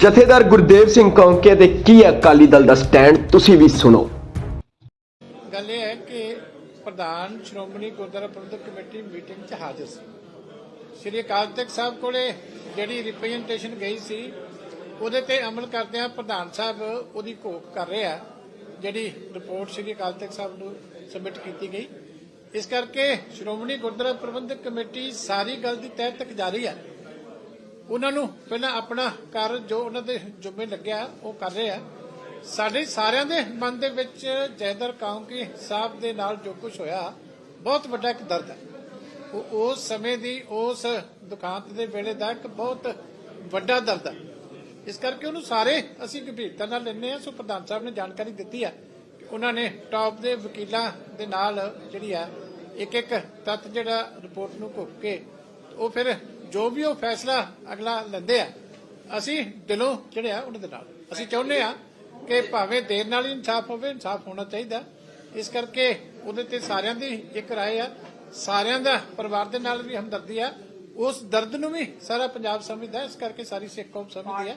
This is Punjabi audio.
ਜਥੇਦਾਰ ਗੁਰਦੇਵ ਸਿੰਘ ਕੌਂਕੇ ਤੇ ਕੀ ਹੈ ਅਕਾਲੀ ਦਲ ਦਾ ਸਟੈਂਡ, ਤੁਸੀਂ ਵੀ ਸੁਣੋ। ਗੱਲ ਇਹ ਹੈ ਕਿ ਪ੍ਰਧਾਨ ਸ਼੍ਰੋਮਣੀ ਗੁਰਦੁਆਰਾ ਪ੍ਰਬੰਧਕ ਕਮੇਟੀ ਮੀਟਿੰਗ 'ਚ ਹਾਜ਼ਰ ਸੀ। ਸ਼੍ਰੀ ਅਕਾਲ ਤਖਤ ਸਾਹਿਬ ਕੋਲੇ ਜਿਹੜੀ ਰਿਪਰੈਜ਼ੈਂਟੇਸ਼ਨ ਗਈ ਸੀ, ਉਹਦੇ ਤੇ ਅਮਲ ਕਰਦਿਆਂ ਪ੍ਰਧਾਨ ਸਾਹਿਬ ਉਹਦੀ ਘੋਖ ਕਰ ਰਿਹਾ ਆ, ਜਿਹੜੀ ਰਿਪੋਰਟ ਸ਼੍ਰੀ ਅਕਾਲ ਤਖਤ ਸਾਹਿਬ ਨੂੰ ਸਬਮਿਟ ਕੀਤੀ ਗਈ। ਇਸ ਕਰਕੇ ਸ਼੍ਰੋਮਣੀ ਗੁਰਦੁਆਰਾ ਪ੍ਰਬੰਧਕ ਕਮੇਟੀ ਸਾਰੀ ਗੱਲ ਦੀ ਤਹਿ ਤੱਕ ਜਾਰੀ ਹੈ ਉਹਨਾਂ ਨੂੰ ਪਹਿਲਾਂ ਆਪਣਾ ਕਾਰਜ ਜੋ ਉਹਨਾਂ ਦੇ ਜੁਮੇ ਲੱਗਿਆ, ਉਹ ਕਰ ਰਹੇ ਆ। ਸਾਡੇ ਸਾਰਿਆਂ ਦੇ ਮਨ ਦੇ ਵਿੱਚ ਜੈਦਰ ਕਾਉਂਕੀ ਸਾਹਿਬ ਦੇ ਨਾਲ ਜੋ ਕੁਝ ਹੋਇਆ, ਬਹੁਤ ਵੱਡਾ ਇੱਕ ਦਰਦ ਹੈ। ਉਹ, ਉਸ ਸਮੇਂ ਦੀ ਉਸ ਦੁਖਾਂਤ ਦੇ ਵੇਲੇ ਦਾ ਇੱਕ ਬਹੁਤ ਵੱਡਾ ਦਰਦ ਹੈ। ਇਸ ਕਰਕੇ ਉਹਨੂੰ ਸਾਰੇ ਅਸੀਂ ਗੰਭੀਰਤਾ ਨਾਲ ਲੈਂਦੇ ਆ ਸੋ ਪ੍ਰਧਾਨ ਸਾਹਿਬ ਨੇ ਜਾਣਕਾਰੀ ਦਿੱਤੀ ਹੈ ਕਿ ਉਹਨਾਂ ਨੇ ਟਾਪ ਦੇ ਵਕੀਲਾਂ ਦੇ ਨਾਲ ਜਿਹੜੀ ਆ ਇੱਕ ਇੱਕ ਤੱਤ ਜਿਹੜਾ ਰਿਪੋਰਟ ਨੂੰ ਘੁੱਪ ਕੇ, ਉਹ ਫਿਰ ਜੋ ਵੀ ਉਹ ਫੈਸਲਾ ਅਗਲਾ ਲੈਂਦੇ ਆ, ਅਸੀਂ ਦਿਲੋਂ ਜਿਹੜੇ ਆ ਉਹਨਾਂ ਦੇ ਨਾਲ। ਅਸੀਂ ਚਾਹੁੰਦੇ ਆ ਕਿ ਭਾਵੇਂ ਦੇਰ ਨਾਲ ਹੀ ਇਨਸਾਫ ਹੋਵੇ, ਇਨਸਾਫ ਹੋਣਾ ਚਾਹੀਦਾ। ਇਸ ਕਰਕੇ ਉਹਦੇ ਤੇ ਸਾਰਿਆਂ ਦੀ ਇੱਕ ਰਾਏ ਆ। ਸਾਰਿਆਂ ਦਾ ਪਰਿਵਾਰ ਦੇ ਨਾਲ ਵੀ ਹਮਦਰਦੀ ਆ। ਉਸ ਦਰਦ ਨੂੰ ਵੀ ਸਾਰਾ ਪੰਜਾਬ ਸਮਝਦਾ ਇਸ ਕਰਕੇ ਸਾਰੀ ਸਿੱਖ ਕੌਮ ਸਮਝਦੀ ਆ।